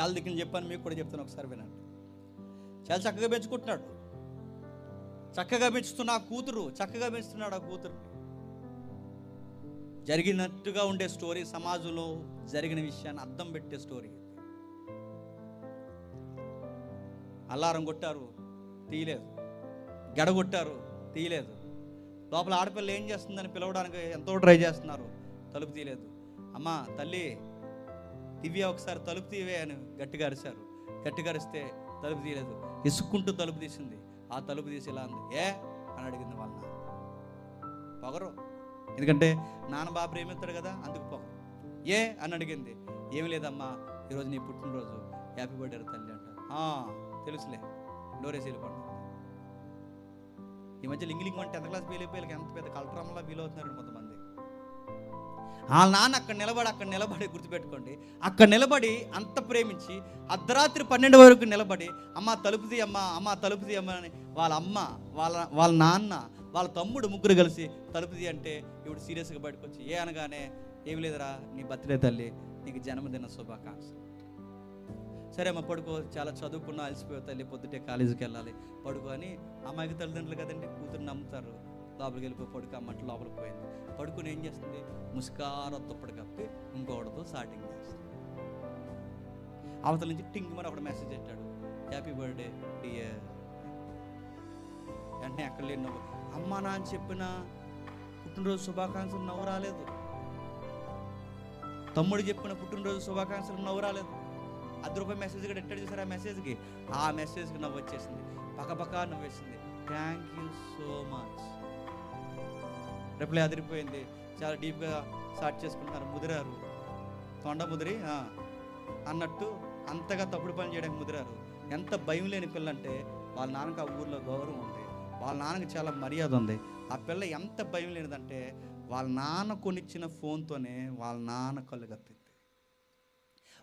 చాలా దిక్కుని చెప్పాను మీకు కూడా చెప్తాను ఒకసారి వినండి. చాలా చక్కగా పెంచుకుంటున్నాడు. చక్కగా పెంచుతున్న ఆ కూతురు చక్కగా పెంచుతున్నాడు ఆ కూతురు. జరిగినట్టుగా ఉండే స్టోరీ సమాజంలో జరిగిన విషయాన్ని అర్థం పెట్టే స్టోరీ అల్లారం కొట్టారు తీయలేదు. గడగొట్టారు తీయలేదు. లోపల ఆడపిల్ల ఏం చేస్తుందని పిలవడానికి ఎంతో ట్రై చేస్తున్నారు తలుపు తీయలేదు. అమ్మా తల్లి దివ్య ఒకసారి తలుపు తీవే అని గట్టిగా అరిశారు గట్టిగా అరిస్తే తలుపు తీయలేదు. ఇసుక్కుంటూ తలుపు తీసింది. ఆ తలుపు తీసి ఇలా అంది ఏ? అని అడిగింది వాళ్ళ పొగరు. ఎందుకంటే నాన్న బాబు ప్రేమిస్తాడు కదా అందుకు పొగరు. ఏ? అని అడిగింది. ఏమి లేదమ్మా ఈరోజు నీ పుట్టినరోజు. హ్యాపీ బర్త్డే తల్లి అంట "ఆ, తెలుసులే. డోరేసి వెళ్ళిపోండి ఈ మధ్య లింగిలింగ్ అంటే టెన్త్ క్లాస్ ఫెయిల్ అయిపోయి ఎంత పెద్ద కలట్రమ్లా ఫీల్ అవుతున్నారు మొత్తం వాళ్ళ నాన్న అక్కడ నిలబడి అక్కడ నిలబడి గుర్తుపెట్టుకోండి. అక్కడ నిలబడి అంత ప్రేమించి అర్ధరాత్రి పన్నెండు వరకు నిలబడి అమ్మ తలుపుది అమ్మ అమ్మ తలుపుది అమ్మ అని వాళ్ళ అమ్మ వాళ్ళ వాళ్ళ నాన్న వాళ్ళ తమ్ముడు ముగ్గురు కలిసి తలుపుది అంటే ఇప్పుడు సీరియస్గా బయటకు వచ్చి ఏ అనగానే ఏమి లేదురా నీ బర్త్డే తల్లి నీకు జన్మదిన శుభాకాంక్షలు. సరే అమ్మ పడుకో చాలా చదువుకున్నా అలసిపోయి తల్లి పొద్దుటే కాలేజీకి వెళ్ళాలి పడుకో అని అమ్మాయికి తల్లిదండ్రులు కదండి కూతురు నమ్ముతారు. లోపలికి వెళ్ళిపోయి పడుకో అమ్మంటే లోపలికి పోయింది. పడుకుని ఏం చేస్తుంది? ముసుకార తుప్పటి కప్పి ఇంకోటితో స్టార్టింగ్ చేస్తుంది. అవతల నుంచి టింగ్ మరి ఒకటి మెసేజ్ పెట్టాడు. హ్యాపీ బర్త్డే డియర్ వెంటనే ఎక్కడ లేని నవ్వు. అమ్మ నా అని చెప్పిన పుట్టినరోజు శుభాకాంక్షలు నవ్వు రాలేదు తమ్ముడు చెప్పిన పుట్టినరోజు శుభాకాంక్షలు నవ్వు రాలేదు అది రూపాయి మెసేజ్ కూడా ఎట్టాడు చేశారు ఆ మెసేజ్కి ఆ మెసేజ్కి నవ్వు వచ్చేసింది. పక్కపక్క నవ్వేసింది. Thank you so much reply అదిరిపోయింది. చాలా డీప్గా స్టార్ట్ చేసుకుంటున్నారు. ముదిరారు. తొండ ముదిరి అన్నట్టు అంతగా తప్పుడు పని చేయడానికి ముదిరారు. ఎంత భయం లేని పిల్ల అంటే వాళ్ళ నాన్నకి ఆ ఊర్లో గౌరవం ఉంది. వాళ్ళ నాన్నకి చాలా మర్యాద ఉంది. ఆ పిల్ల ఎంత భయం లేనిదంటే వాళ్ళ నాన్న కొనిచ్చిన ఫోన్తోనే వాళ్ళ నాన్న కళ్ళు కప్పింది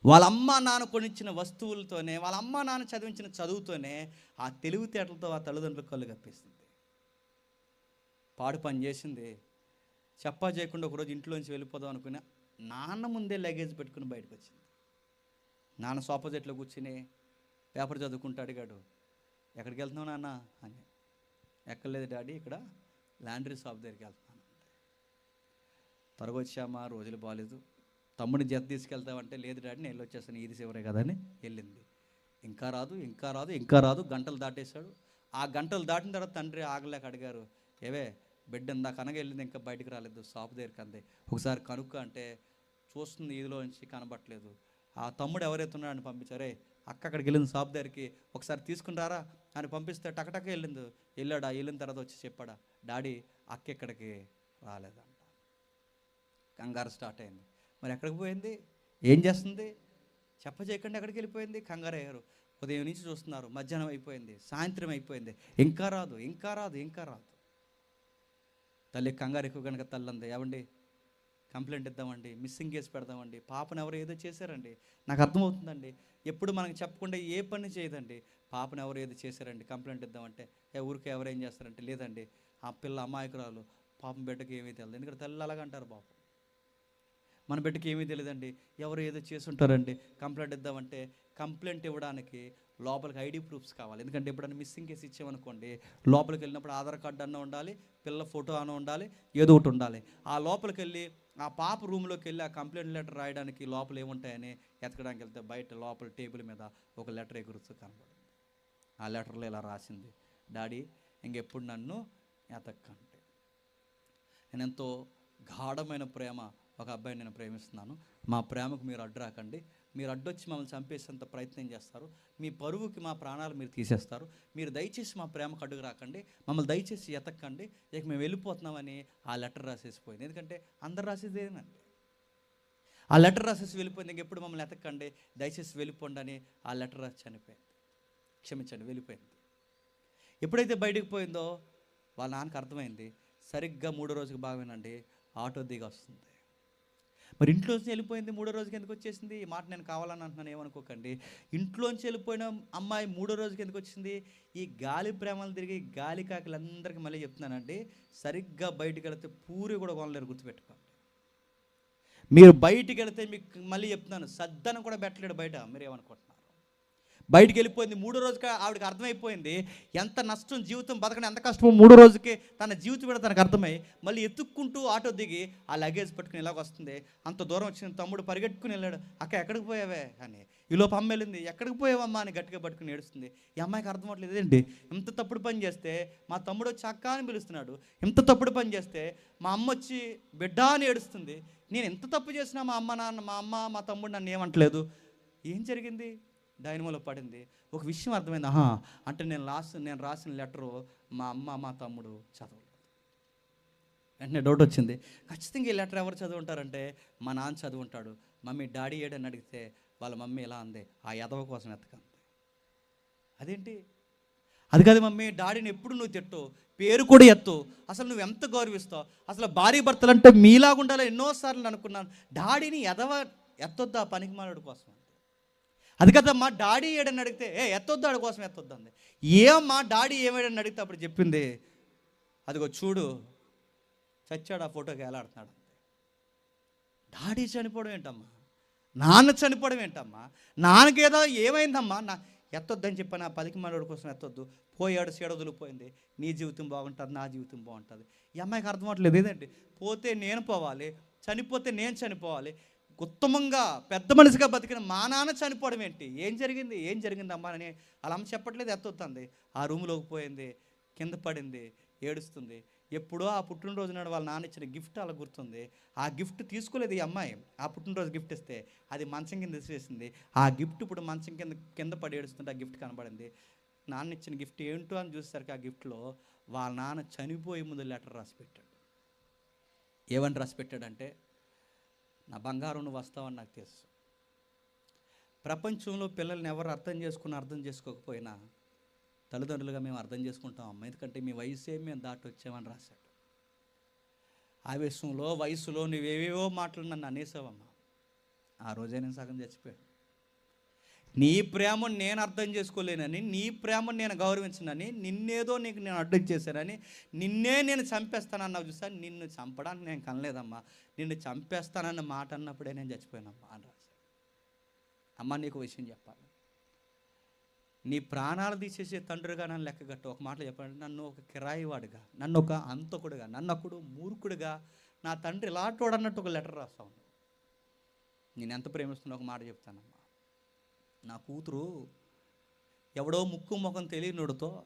వాళ్ళ అమ్మ నాన్న కొనిచ్చిన వస్తువులతోనే వాళ్ళ అమ్మ నాన్న చదివించిన చదువుతోనే ఆ తెలివితేటలతో ఆ తల్లిదండ్రులు కళ్ళు కప్పిస్తుంది పాడు పని చేసింది. చెప్పా చేయకుండా ఒకరోజు ఇంట్లోంచి వెళ్ళిపోదాం అనుకుని నాన్న ముందే లగేజ్ పెట్టుకుని బయటకు వచ్చింది నాన్న సోఫా సెట్లో కూర్చుని పేపర్ చదువుకుంటూ అడిగాడు ఎక్కడికి వెళ్తున్నావు నాన్న? అని. ఎక్కర్లేదు డాడీ ఇక్కడ లాండ్రీ షాప్ దగ్గరికి వెళ్తున్నాను. త్వరగా వచ్చామా? రోజులు బాగాలేదు తమ్ముడిని జత తీసుకెళ్తావంటే లేదు డాడీ నేను వచ్చేస్తాను ఇది చివరే కదా అని వెళ్ళింది. ఇంకా రాదు ఇంకా రాదు ఇంకా రాదు గంటలు దాటేశాడు. ఆ గంటలు దాటిన తర్వాత తండ్రి ఆగలేక అడిగారు ఏవే బిడ్డ ఇందాక అనగా వెళ్ళింది ఇంకా బయటికి రాలేదు షాప్ దగ్గరికి అంది. ఒకసారి కనుక్క అంటే చూస్తుంది ఇదిలో నుంచి కనబట్టలేదు ఆ తమ్ముడు ఎవరైతే ఉన్నాడని పంపించారే అక్క అక్కడికి వెళ్ళింది షాప్ దగ్గరికి ఒకసారి తీసుకుంటారా? అని పంపిస్తే టకటక వెళ్ళింది. వెళ్ళాడా? వెళ్ళిన తర్వాత వచ్చి చెప్పాడా డాడీ అక్క ఇక్కడికి రాలేదంట. కంగారు స్టార్ట్ అయింది. మరి ఎక్కడికి పోయింది? ఏం చేస్తుంది? చెప్ప చేయకుండా ఎక్కడికి వెళ్ళిపోయింది? కంగారు అయ్యారు. ఉదయం నుంచి చూస్తున్నారు మధ్యాహ్నం అయిపోయింది సాయంత్రం అయిపోయింది. ఇంకా రాదు ఇంకా రాదు ఇంకా రాదు. తల్లి కంగారు ఎక్కువ కనుక తల్లంది ఏమండి? కంప్లైంట్ ఇద్దామండి మిస్సింగ్ కేసు పెడదామండి. పాపను ఎవరు ఏదో చేశారండి. నాకు అర్థమవుతుందండి. ఎప్పుడు మనకు చెప్పకుండా ఏ పని చేయదండి. పాపను ఎవరు ఏదో చేశారండి కంప్లైంట్ ఇద్దామంటే. ఏ ఊరికే ఎవరు ఏం చేస్తారంటే లేదండి ఆ పిల్ల అమాయకురాలు పాపం బిడ్డకి ఏమీ తెలియదు. ఎందుకంటే తల్లి అలాగంటారు పాపం. మన బిడ్డకి ఏమీ తెలియదండి. ఎవరు ఏదో చేసి ఉంటారండి కంప్లైంట్ ఇద్దామంటే కంప్లైంట్ ఇవ్వడానికి లోపలికి ఐడి ప్రూఫ్స్ కావాలి. ఎందుకంటే ఎప్పుడైనా మిస్సింగ్ కేసు ఇచ్చామనుకోండి లోపలికి వెళ్ళినప్పుడు ఆధార్ కార్డు అన్న ఉండాలి పిల్ల ఫోటో అన్న ఉండాలి ఏదో ఒకటి ఉండాలి. ఆ లోపలికి వెళ్ళి ఆ పాప రూమ్లోకి వెళ్ళి ఆ కంప్లైంట్ లెటర్ రాయడానికి లోపల ఏముంటాయని ఎతకడానికి వెళ్తే బయట లోపల టేబుల్ మీద ఒక లెటర్ ఎగురుతూ కనబడింది ఆ లెటర్లో ఇలా రాసింది డాడీ ఇంకెప్పుడు నన్ను ఎతక్కంటే. నేను ఎంతో గాఢమైన ప్రేమ ఒక అబ్బాయిని నేను ప్రేమిస్తున్నాను. మా ప్రేమకు మీరు అడ్డు రాకండి. మీరు అడ్డొచ్చి మమ్మల్ని చంపేసేంత ప్రయత్నం చేస్తారు. మీ పరువుకి మా ప్రాణాలు మీరు తీసేస్తారు. మీరు దయచేసి మా ప్రేమకు అడ్డుకు రాకండి. మమ్మల్ని దయచేసి ఎతక్కండి. ఇక మేము వెళ్ళిపోతున్నామని ఆ లెటర్ రాసేసిపోయింది. ఎందుకంటే అందరు రాసేదేనండి ఆ లెటర్ రాసేసి వెళ్ళిపోయింది. ఇంకెప్పుడు మమ్మల్ని ఎతక్కండి? దయచేసి వెళ్ళిపోండి అని ఆ లెటర్ రాసి చనిపోయింది. క్షమించండి వెళ్ళిపోయింది. ఎప్పుడైతే బయటకు పోయిందో వాళ్ళ నాన్నకు అర్థమైంది సరిగ్గా మూడో రోజుకి బాగానండి ఆటో దిగి వస్తుంది మరి ఇంట్లోంచి వెళ్ళిపోయింది మూడో రోజుకి ఎందుకు వచ్చేసింది? ఈ మాట నేను కావాలని అంటున్నాను ఏమనుకోకండి. ఇంట్లోంచి వెళ్ళిపోయిన అమ్మాయి మూడో రోజుకి ఎందుకు వచ్చింది? ఈ గాలి ప్రేమలు తిరిగి గాలి కాకులందరికీ మళ్ళీ చెప్తున్నానండి సరిగ్గా బయటికి వెళితే పూరి కూడా కొనలేరు గుర్తుపెట్టుకోండి. మీరు బయటికి వెళితే మీకు మళ్ళీ చెప్తున్నాను సద్దనం కూడా పెట్టలేడు బయట మీరు ఏమనుకుంటున్నారు బయటికి వెళ్ళిపోయింది మూడో రోజుకి ఆవిడకి అర్థమైపోయింది ఎంత నష్టం జీవితం బతకడం ఎంత కష్టమో మూడో రోజుకి తన జీవితం కూడా తనకు అర్థమై మళ్ళీ ఎత్తుక్కుంటూ ఆటో దిగి ఆ లగేజ్ పట్టుకుని ఇలాగ వస్తుంది. అంత దూరం వచ్చిన తమ్ముడు పరిగెట్టుకుని వెళ్ళాడు అక్క ఎక్కడికి పోయావే? అని. ఈలోపు అమ్మ వెళ్ళింది ఎక్కడికి పోయావమ్మా? అని గట్టిగా పట్టుకుని ఏడుస్తుంది. ఈ అమ్మాయికి అర్థం అవ్వట్లేదు ఏంటి? ఇంత తప్పుడు పని చేస్తే మా తమ్ముడు వచ్చి అక్క అని పిలుస్తున్నాడు. ఇంత తప్పుడు పని చేస్తే మా అమ్మ వచ్చి బిడ్డ అని ఏడుస్తుంది. నేను ఎంత తప్పు చేసినా మా అమ్మ నాన్న మా అమ్మ మా తమ్ముడు నన్ను ఏమంటలేదు. ఏం జరిగింది? డైనమోలో పడింది. ఒక విషయం అర్థమైంది. ఆహా అంటే నేను రాసి నేను రాసిన లెటరు మా అమ్మ మా తమ్ముడు చదవలేదు వెంటనే డౌట్ వచ్చింది. ఖచ్చితంగా ఈ లెటర్ ఎవరు చదువుంటారంటే మా నాన్న చదువుంటాడు. మమ్మీ డాడీ ఏడని అడిగితే వాళ్ళ మమ్మీ ఎలా అంది ఆ యదవ కోసం ఎత్తకంది అదేంటి? అది కాదు మమ్మీ డాడీని ఎప్పుడు నువ్వు తిట్టు పేరు కూడా ఎత్తు. అసలు నువ్వు ఎంత గౌరవిస్తావు? అసలు భార్య భర్తలు అంటే మీలాగుండాలో ఎన్నోసార్లు అనుకున్నాను. డాడీని ఎదవ ఎత్తొద్దా పనికి మాలడు కోసం? అది కదా మా డాడీ ఏడని అడిగితే ఏ ఎత్తొద్దు ఆడి కోసం ఎత్తొద్దు అంది. ఏమమ్మా డాడీ ఏమేడని అడిగితే అప్పుడు చెప్పింది అదిగో చూడు చచ్చాడు ఆ ఫోటోకి వేలాడుతున్నాడు డాడీ చనిపోవడం ఏంటమ్మా? నాన్న చనిపోవడం ఏంటమ్మా? నాన్నకేదో ఏమైందమ్మా? నా ఎత్తొద్దని చెప్పాను ఆ పదికి మనోడి కోసం ఎత్తొద్దు. పోయాడు సీడొదిలిపోయింది నీ జీవితం బాగుంటుంది నా జీవితం బాగుంటుంది. ఈ అమ్మాయికి అర్థం అవ్వట్లేదు. ఏదండి పోతే నేను పోవాలి చనిపోతే నేను చనిపోవాలి. ఉత్తమంగా పెద్ద మనిషిగా బతికిన మా నాన్న చనిపోవడం ఏంటి? ఏం జరిగింది? ఏం జరిగింది అమ్మా అని అలా అమ్మ చెప్పట్లేదు ఎత్తొస్తుంది ఆ రూమ్లోకి పోయింది కింద పడింది ఏడుస్తుంది. ఎప్పుడో ఆ పుట్టినరోజు నాడు వాళ్ళ నాన్న ఇచ్చిన గిఫ్ట్ అలా గుర్తుంది. ఆ గిఫ్ట్ తీసుకోలేదు ఈ అమ్మాయి. ఆ పుట్టినరోజు గిఫ్ట్ ఇస్తే అది మంచం కింద తీసేసింది ఆ గిఫ్ట్ ఇప్పుడు మంచం కింద కింద పడి ఏడుస్తుంటే ఆ గిఫ్ట్ కనబడింది. నాన్న ఇచ్చిన గిఫ్ట్ ఏంటో అని చూసేసరికి ఆ గిఫ్ట్లో వాళ్ళ నాన్న చనిపోయే ముందు లెటర్ రాసి పెట్టాడు. ఏమని రాసి పెట్టాడంటే నా బంగారం నువ్వు వస్తావని నాకు తెలుసు. ప్రపంచంలో పిల్లల్ని ఎవరు అర్థం చేసుకుని అర్థం చేసుకోకపోయినా తల్లిదండ్రులుగా మేము అర్థం చేసుకుంటాం అమ్మ. ఎందుకంటే మీ వయసే మేము దాటి వచ్చామని రాశాడు. ఆవేశంలో వయసులో నువ్వేవేవో మాటలు నన్ను అనేసావమ్మా. ఆ రోజే నేను సగం చచ్చిపోయాను. నీ ప్రేమను నేను అర్థం చేసుకోలేనని నీ ప్రేమను నేను గౌరవించనని నిన్నేదో నీకు నేను అడ్డం చేశానని నిన్నే నేను చంపేస్తానన్నావు చూసా నిన్ను చంపడానికి నేను కనలేదమ్మా. నిన్ను చంపేస్తానన్న మాట అన్నప్పుడే నేను చచ్చిపోయానమ్మా అని రాశాడు. అమ్మ నీకు విషయం చెప్పాలి. నీ ప్రాణాలు తీసేసే తండ్రిగా నన్ను లెక్కగట్టు ఒక మాటలు చెప్పండి నన్ను ఒక కిరాయివాడుగా నన్ను ఒక అంతకుడుగా నన్ను ఒకడు మూర్ఖుడుగా నా తండ్రి ఇలాంటోడు అన్నట్టు ఒక లెటర్ రాస్తా రాస్తాను నేను ఎంత ప్రేమిస్తున్నా ఒక మాట చెప్తానమ్మా. నా కూతురు ఎవడో ముక్కు ముఖం తెలియనుడితో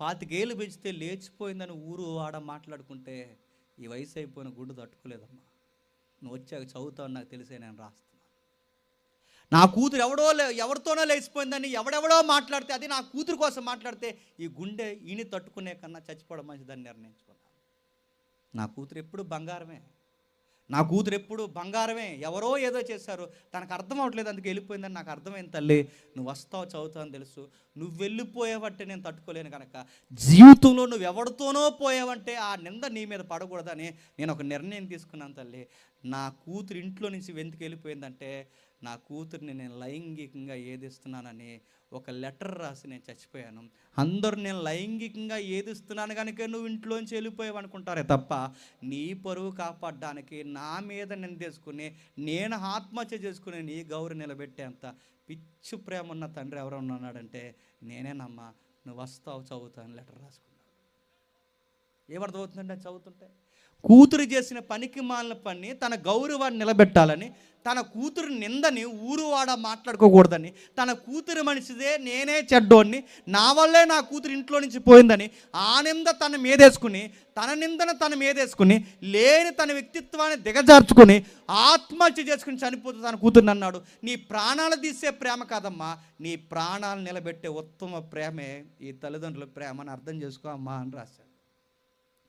పాతికేళ్ళు పెంచితే లేచిపోయిందని ఊరు వాడ మాట్లాడుకుంటే ఈ వయసు అయిపోయిన గుండు తట్టుకోలేదమ్మా. నువ్వు వచ్చాక చదువుతావు నాకు తెలిసే నేను రాస్తున్నాను నా కూతురు ఎవడో లే- ఎవరితోనో లేచిపోయిందని ఎవడెవడో మాట్లాడితే అది నా కూతురు కోసం మాట్లాడితే ఈ గుండె ఈని తట్టుకునే కన్నా చచ్చిపోవడం మంచిదని నిర్ణయించుకున్నాను. నా కూతురు ఎప్పుడు బంగారమే. నా కూతురు ఎప్పుడు బంగారమే ఎవరో ఏదో చేశారు. తనకు అర్థం అవ్వట్లేదు అందుకు వెళ్ళిపోయిందని నాకు అర్థమైంది తల్లి. నువ్వు వస్తావు చదువుతావు అని తెలుసు. నువ్వు వెళ్ళిపోయావంటే నేను తట్టుకోలేను కనుక. జీవితంలో నువ్వు ఎవరితోనో పోయావంటే ఆ నింద నీ మీద పడకూడదని నేను ఒక నిర్ణయం తీసుకున్నాను తల్లి. నా కూతురు ఇంట్లో నుంచి వెంతుకు వెళ్ళిపోయిందంటే నా కూతురిని నేను లైంగికంగా ఏదిస్తున్నానని ఒక లెటర్ రాసి నేను చచ్చిపోయాను. అందరూ నేను లైంగికంగా ఏదిస్తున్నాను కనుక నువ్వు ఇంట్లోంచి వెళ్ళిపోయావు అనుకుంటారే తప్ప నీ పరువు కాపాడడానికి నా మీద నిందేసుకుని నేను ఆత్మహత్య చేసుకుని నీ గౌరవ నిలబెట్టేంత పిచ్చు ప్రేమ ఉన్న తండ్రి ఎవరన్నా ఉన్నాడంటే నేనేనమ్మా నువ్వు వస్తావు చదువుతాను లెటర్ రాసుకుని ఏమర్థమవుతుందంటే చదువుతుంటే? కూతురు చేసిన పనికి మాలిన పని తన గౌరవాన్ని నిలబెట్టాలని తన కూతురు నిందని ఊరువాడ మాట్లాడుకోకూడదని తన కూతురు మనిషిదే నేనే చెడ్డోని నా వల్లే నా కూతురు ఇంట్లో నుంచి పోయిందని ఆ నింద తన మీదేసుకుని తన నిందన తన మీదేసుకుని లేని తన వ్యక్తిత్వాన్ని దిగజార్చుకుని ఆత్మహత్య చేసుకుని చనిపోతుంది తన కూతురుని అన్నాడు. నీ ప్రాణాలు తీసే ప్రేమ కాదమ్మా నీ ప్రాణాలు నిలబెట్టే ఉత్తమ ప్రేమే ఈ తల్లిదండ్రుల ప్రేమని అర్థం చేసుకో అమ్మా అని రాశాడు.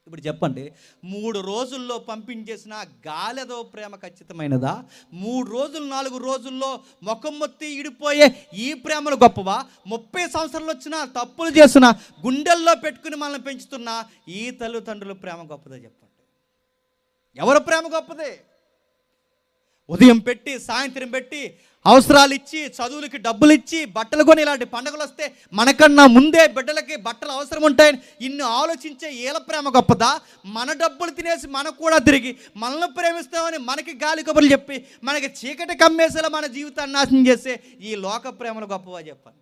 ఇప్పుడు చెప్పండి మూడు రోజుల్లో పంపించేసిన గాలెదో ప్రేమ ఖచ్చితమైనదా? మూడు రోజులు నాలుగు రోజుల్లో ముఖం మొత్తి ఇడిపోయే ఈ ప్రేమలు గొప్పవా? ముప్పై సంవత్సరాలు వచ్చిన తప్పులు చేసిన గుండెల్లో పెట్టుకుని మనల్ని పెంచుతున్న ఈ తల్లిదండ్రుల ప్రేమ గొప్పదా చెప్పండి. ఎవరు ప్రేమ గొప్పదే? ఉదయం పెట్టి సాయంత్రం పెట్టి అవసరాలు ఇచ్చి చదువులకి డబ్బులు ఇచ్చి బట్టలు కొని ఇలాంటి పండుగలు వస్తే మనకన్నా ముందే బిడ్డలకి బట్టలు అవసరం ఉంటాయని ఇన్ని ఆలోచించే ఏల ప్రేమ గొప్పదా? మన డబ్బులు తినేసి మనకు కూడా తిరిగి మనల్ని ప్రేమిస్తామని మనకి గాలి కబుర్లు చెప్పి మనకి చీకటి కమ్మేసేలా మన జీవితాన్ని నాశనం చేసే ఈ లోక ప్రేమలు గొప్పవా చెప్పండి?